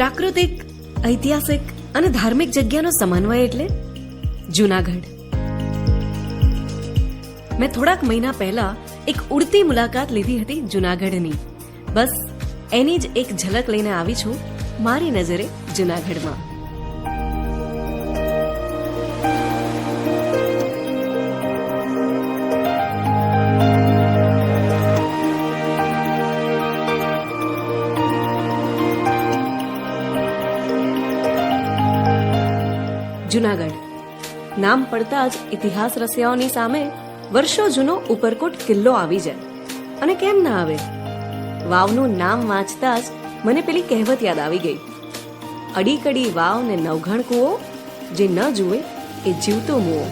પ્રાકૃતિક, ઐતિહાસિક અને ધાર્મિક જગ્યાનો સમન્વય એટલે જુનાગઢ. મેં થોડાક મહિના પહેલા એક ઉડતી મુલાકાત લીધી હતી જુનાગઢની. બસ એની જ એક ઝલક લઈને આવી છું મારી નજરે જૂનાગઢમાં. નામ પડતા જ ઇતિહાસ રસિયાઓની સામે વર્ષો જૂનો ઉપરકોટ કિલ્લો આવી જાય. અને કેમ ના આવે? વાવનું નામ વાંચતા જ મને પેલી કહેવત યાદ આવી ગઈ. અડીકડી વાવ ને નવઘણ કૂવો, જે ન જુએ એ જીવતો મુઓ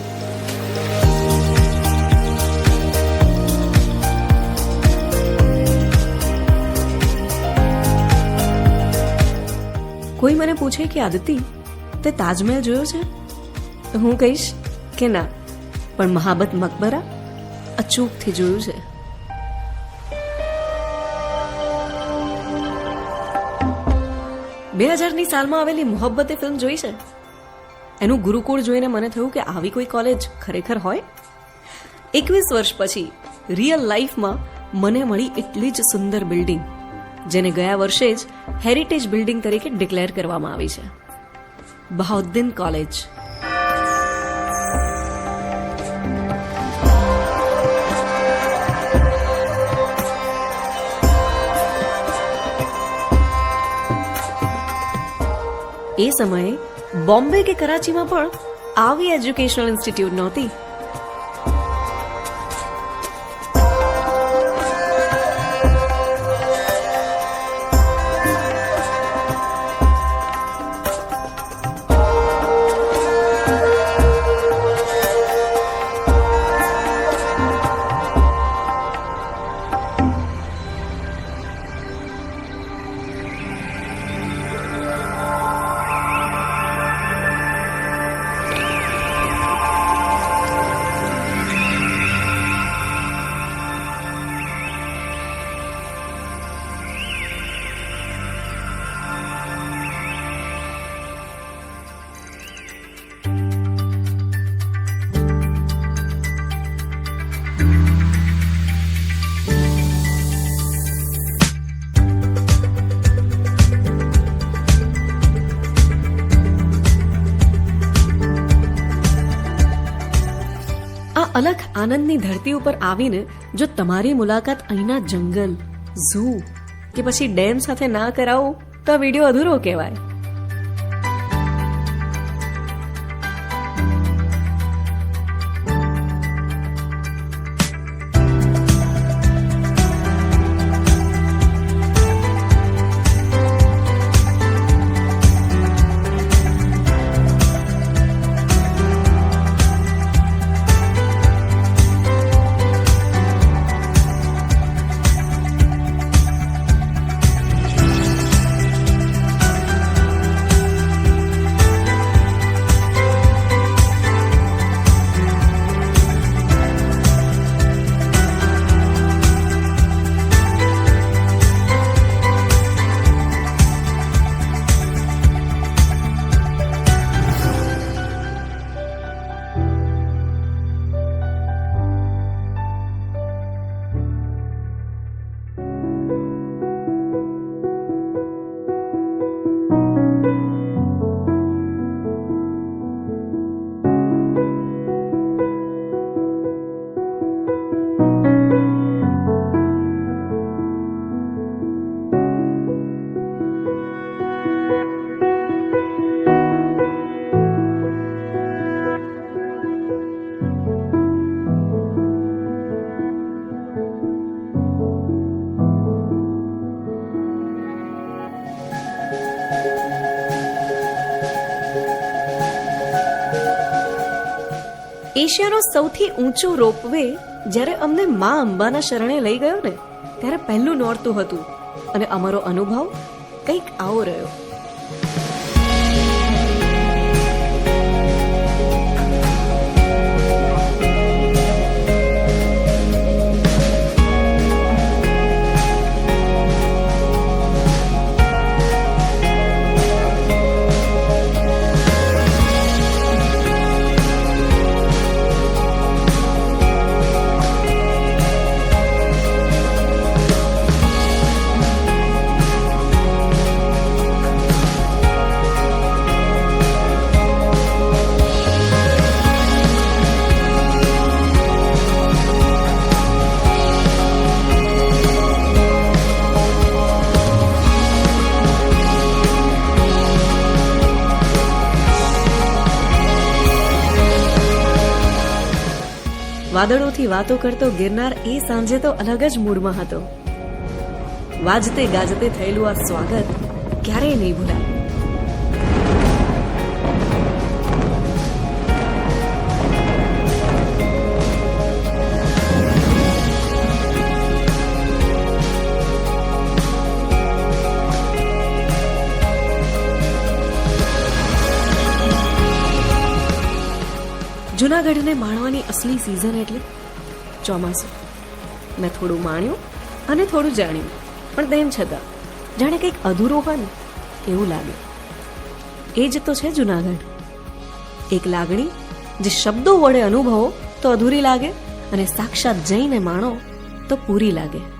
કોઈ મને પૂછે કે, આદિતિ, તે તાજમહેલ જોયો છે? હું કહીશ કે ના, પણ મહાબત મકબરા અચૂકથી જોયું છે. બે હજારની સાલમાં આવેલી મોહબ્બતે ફિલ્મ જોઈ છે? એનું ગુરુકુળ જોઈને મને થયું કે આવી કોઈ કોલેજ ખરેખર હોય? એકવીસ વર્ષ પછી રિયલ લાઈફમાં મને મળી એટલી જ સુંદર બિલ્ડિંગ, જેને ગયા વર્ષે જ હેરિટેજ બિલ્ડિંગ તરીકે ડિક્લેર કરવામાં આવી છે. બહાઉદ્દીન કોલેજ. એ સમયે બોમ્બે કે કરાચીમાં પણ આવી એજ્યુકેશનલ ઇન્સ્ટિટ્યૂટ નહોતી. આ અલગ આનંદની ધરતી ઉપર આવીને જો તમારી મુલાકાત અહીંના જંગલ ઝૂ કે પછી ડેમ સાથે ના કરાવો, તો વીડિયો અધૂરો કહેવાય. એશિયાનો સૌથી ઊંચો રોપવે જ્યારે અમને મા અંબાના શરણે લઈ ગયો ને, ત્યારે પહેલું નોરતું હતું. અને અમારો અનુભવ કંઈક આવો રહ્યો. વાદળોથી વાતો કરતો ગિરનાર એ સાંજે તો અલગ જ મૂડમાં હતો. વાજતે ગાજતે થયેલું આ સ્વાગત ક્યારેય નહીં ભૂલાય. જુનાગઢને માણવાની અસલી સિઝન એટલે ચોમાસું. મેં થોડું માણ્યું અને થોડું જાણ્યું, પણ તેમ છતાં, જાણે કંઈક અધૂરું હોય ને, એવું લાગે. એ જ તો છે જુનાગઢ. એક લાગણી, જે શબ્દો વડે અનુભવો તો અધૂરી લાગે અને સાક્ષાત જઈને માણો તો પૂરી લાગે.